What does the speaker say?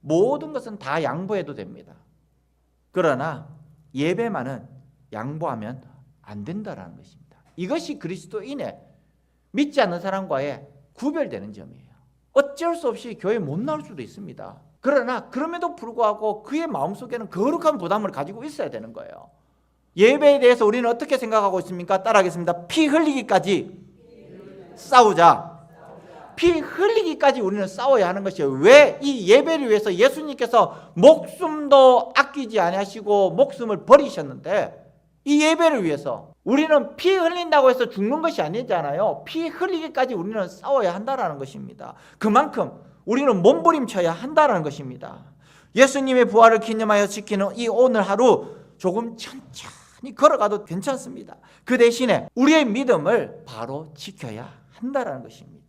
모든 것은 다 양보해도 됩니다. 그러나 예배만은 양보하면 안 된다라는 것입니다. 이것이 그리스도인의 믿지 않는 사람과의 구별되는 점이에요. 어쩔 수 없이 교회 못 나올 수도 있습니다. 그러나 그럼에도 불구하고 그의 마음속에는 거룩한 부담을 가지고 있어야 되는 거예요. 예배에 대해서 우리는 어떻게 생각하고 있습니까? 따라하겠습니다. 피 흘리기까지 싸우자. 피 흘리기까지 우리는 싸워야 하는 것이에요. 왜 이 예배를 위해서 예수님께서 목숨도 아끼지 아니하시고 목숨을 버리셨는데 이 예배를 위해서 우리는 피 흘린다고 해서 죽는 것이 아니잖아요. 피 흘리기까지 우리는 싸워야 한다라는 것입니다. 그만큼 우리는 몸부림쳐야 한다라는 것입니다. 예수님의 부활을 기념하여 지키는 이 오늘 하루 조금 천천히 걸어가도 괜찮습니다. 그 대신에 우리의 믿음을 바로 지켜야 한다라는 것입니다.